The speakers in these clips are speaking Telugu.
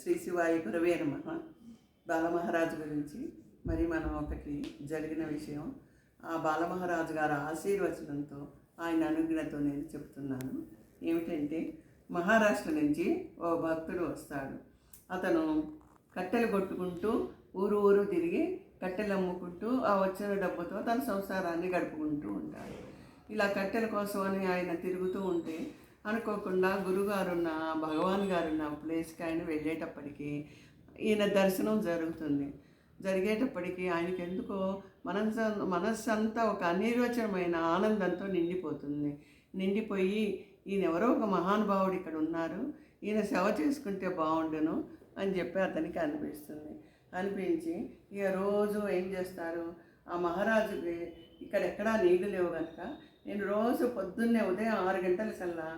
శ్రీ శివాయి గురవే నమ. బాలమహారాజు గురించి మరి మనం ఒకటి జరిగిన విషయం. ఆ బాలమహారాజు గారి ఆశీర్వచనంతో ఆయన అనుజ్ఞతో నేను చెప్తున్నాను. ఏమిటంటే మహారాష్ట్ర నుంచి ఓ భక్తుడు వస్తాడు. అతను కట్టెలు కొట్టుకుంటూ ఊరు ఊరు తిరిగి కట్టెలు అమ్ముకుంటూ ఆ వచ్చిన డబ్బుతో తన సంసారాన్ని గడుపుకుంటూ ఉంటాడు. ఇలా కట్టెల కోసం అని ఆయన తిరుగుతూ ఉంటే అనుకోకుండా గురుగారున్న భగవాన్ గారున్న ప్లేస్కి ఆయన వెళ్ళేటప్పటికి ఈయన దర్శనం జరుగుతుంది. జరిగేటప్పటికి ఆయనకి ఎందుకో మనసు మనస్సు అంతా ఒక అనిర్వచనమైన ఆనందంతో నిండిపోతుంది. నిండిపోయి ఈయన ఎవరో ఒక మహానుభావుడు ఇక్కడ ఉన్నారు. ఈయన సేవ చేసుకుంటే బాగుండును అని చెప్పి అతనికి అనిపిస్తుంది. అనిపించి ఇక రోజు ఏం చేస్తారు? ఆ మహారాజుకి ఇక్కడ ఎక్కడా నీళ్ళు లేవు కనుక నేను రోజు పొద్దున్నే ఉదయం ఆరు గంటల కల్లా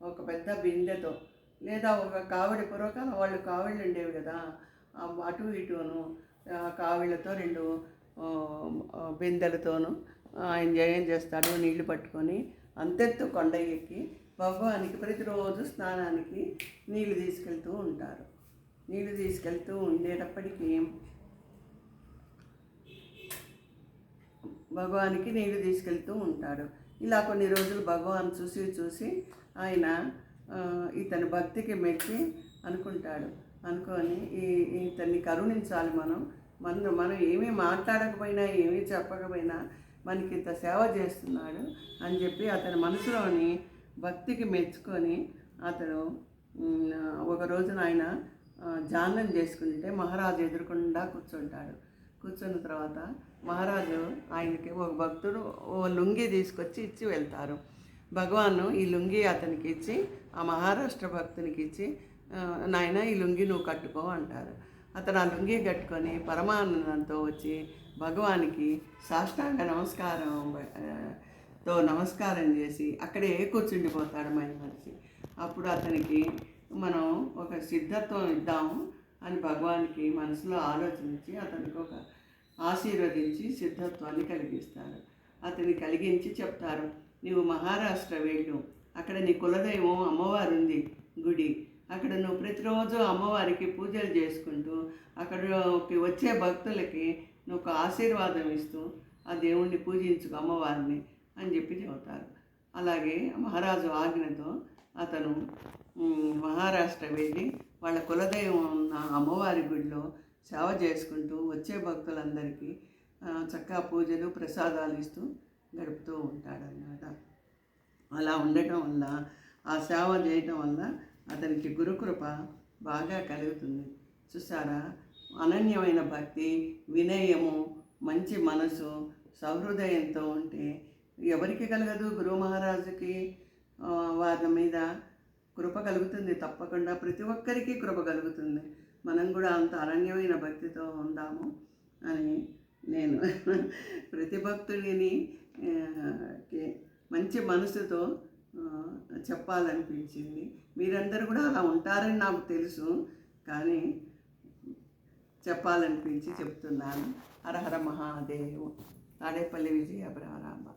ఒక పెద్ద బిందెతో లేదా ఒక కావిడి పూర్వకాలం వాళ్ళు కావిళ్ళు ఉండేవి కదా అటు ఇటును కావిళ్ళతో రెండు బిందెలతోనూ ఆయన ఏం చేస్తాడు నీళ్ళు పట్టుకొని అంతెత్తు కొండ ఎక్కి భగవానికి ప్రతిరోజు స్నానానికి నీళ్ళు తీసుకెళ్తూ ఉంటారు. నీళ్ళు తీసుకెళ్తూ ఉండేటప్పటికీ భగవానికి నీళ్ళు తీసుకెళ్తూ ఉంటాడు. ఇలా కొన్ని రోజులు భగవాన్ చూసి చూసి ఆయన ఇతని భక్తికి మెచ్చి అనుకుంటాడు. అనుకొని ఈ ఇతన్ని కరుణించాలి మనం. మన మనం ఏమీ మాట్లాడకపోయినా ఏమీ చెప్పకపోయినా మనకి ఇంత సేవ చేస్తున్నాడు అని చెప్పి అతని మనసులోని భక్తికి మెచ్చుకొని అతను ఒక రోజున ఆయన జానం చేసుకుంటే మహారాజు ఎదురుకుండా కూర్చుంటాడు. కూర్చున్న తర్వాత మహారాజు ఆయనకి ఒక భక్తుడు ఓ లుంగి తీసుకొచ్చి ఇచ్చి వెళ్తారు. భగవాను ఈ లుంగి అతనికి ఇచ్చి ఆ మహారాష్ట్ర భక్తునికి ఇచ్చి నాయన ఈ లుంగి నువ్వు కట్టుకో అంటారు. అతను ఆ లుంగి కట్టుకొని పరమానందంతో వచ్చి భగవానికి సాష్టాంగ నమస్కారం తో నమస్కారం చేసి అక్కడే కూర్చుండిపోతాడు మన మనిషి అప్పుడు అతనికి మనం ఒక సిద్ధత్వం ఇద్దాము. అని భగవానికి మనసులో ఆలోచించి అతనికి ఒక ఆశీర్వదించి సిద్ధత్వాన్ని కలిగిస్తారు. అతన్ని కలిగించి చెప్తారు నీవు మహారాష్ట్ర వెళ్ళు. అక్కడ నీ కులదైవం అమ్మవారు ఉంది గుడి. అక్కడ నువ్వు ప్రతిరోజు అమ్మవారికి పూజలు చేసుకుంటూ అక్కడకి వచ్చే భక్తులకి నువ్వు ఒక ఆశీర్వాదం ఇస్తూ ఆ దేవుణ్ణి పూజించుకో అమ్మవారిని అని చెప్పి చెబుతారు. అలాగే మహారాజు ఆజ్ఞతో అతను మహారాష్ట్ర వెళ్ళి వాళ్ళ కులదైవం ఉన్న అమ్మవారి గుడిలో సేవ చేసుకుంటూ వచ్చే భక్తులందరికీ చక్కగా పూజలు ప్రసాదాలు ఇస్తూ గడుపుతూ ఉంటాడన్నమాట. అలా ఉండటం వల్ల ఆ సేవ చేయటం వల్ల అతనికి గురుకృప బాగా కలుగుతుంది. చూసారా? అనన్యమైన భక్తి వినయము మంచి మనసు సహృదయంతో ఉంటే ఎవరికి కలగదు గురు మహారాజుకి వారి మీద కృప కలుగుతుంది. తప్పకుండా ప్రతి ఒక్కరికి కృప కలుగుతుంది. మనం కూడా అంత అరణ్యమైన భక్తితో ఉందాము అని నేను ప్రతి భక్తుడిని మంచి మనసుతో చెప్పాలనిపించింది. మీరందరూ కూడా అలా ఉంటారని నాకు తెలుసు. కానీ చెప్పాలనిపించి చెప్తున్నాను. హరహర మహాదేవు. తాడేపల్లి విజయ ప్రారంభ.